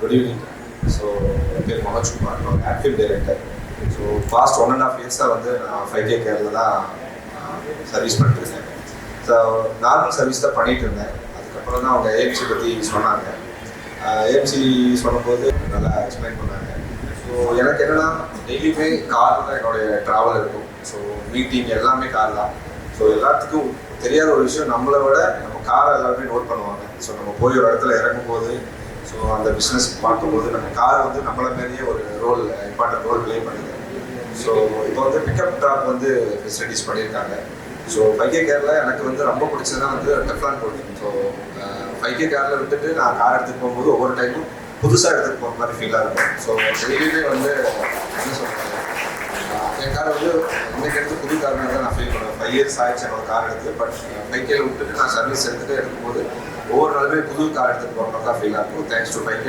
Good evening so என் பேர் மனோஜ்குமார் நான் active director so past one and half இயர்ஸாக வந்து நான் ஃபைவ் கே கேரில் தான் சர்வீஸ் பண்ணிட்டுருக்கேன் ஸோ நார்மல் சர்வீஸ் தான் பண்ணிட்டு இருந்தேன் அதுக்கப்புறம் தான் அவங்க ஏஎம்சி பற்றி சொன்னாங்க. ஏஎம்சி சொன்னபோது நல்லா எக்ஸ்பிளைன் பண்ணாங்க. ஸோ எனக்கு என்னன்னா டெய்லியுமே கார் தான் என்னுடைய ட்ராவல் இருக்கும். ஸோ மீட்டிங் எல்லாமே கார் தான். ஸோ எல்லாத்துக்கும் தெரியாத ஒரு விஷயம் நம்மளை விட நம்ம காரை எல்லாருமே நோட் பண்ணுவாங்க. ஸோ நம்ம போய் ஒரு இடத்துல இறங்கும் போது ஸோ அந்த பிஸ்னஸ் பார்க்கும்போது நம்ம கார் வந்து நம்மள மாதிரியே ஒரு ரோல் இம்பார்ட்டன்ட் ரோல் ப்ளே பண்ணுது. ஸோ இப்போ வந்து பிக்கப் டாப் வந்து ஃபெசிலிட்டிஸ் பண்ணியிருக்காங்க. ஸோ ஃபைவ் கே கேரில் எனக்கு வந்து ரொம்ப பிடிச்சதுனா வந்து Teflon coating so five K காரில் விட்டுட்டு நான் கார் எடுத்துகிட்டு போகும்போது ஒவ்வொரு டைமும் புதுசாக எடுத்துகிட்டு போகிற மாதிரி ஃபீலாக இருக்கும். ஸோ டெய்லியுமே வந்து என்ன சொல்கிறேன் இன்னைக்கு எடுத்து புது கார் தான் நான் ஃபீல் பண்ணுவேன். ஃபைவ் இயர்ஸ் ஆயிடுச்சு என்னோட கார் எடுத்து பட் ஃபைவ் விட்டுட்டு நான் சர்வீஸ் எடுத்துகிட்டு எடுக்கும்போது ஒவ்வொரு நாளுமே புது கார் எடுத்துகிட்டு போகிற மாதிரி தான் ஃபீல் ஆகும். Thanks to பைக்கே